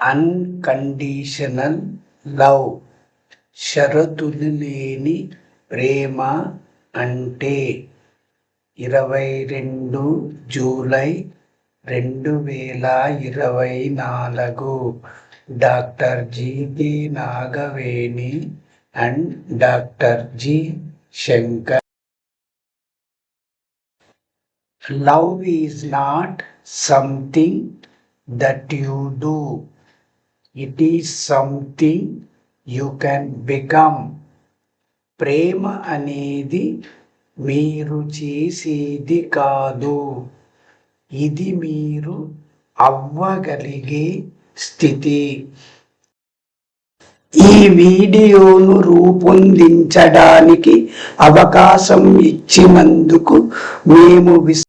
Unconditional love షరతులు లేని ప్రేమ అంటే ఇరవై రెండు జూలై రెండు వేల ఇరవై నాలుగు doctor GB Nagaveni and doctor G. Shankar. Love is not something that you do it is something you can become ప్రేమ అనేది మీరు చేసేది కాదు. ఇది మీరు అవ్వగలిగే స్థితి. ఈ వీడియోను రూపొందించడానికి అవకాశం ఇచ్చినందుకు మేము విశ్వ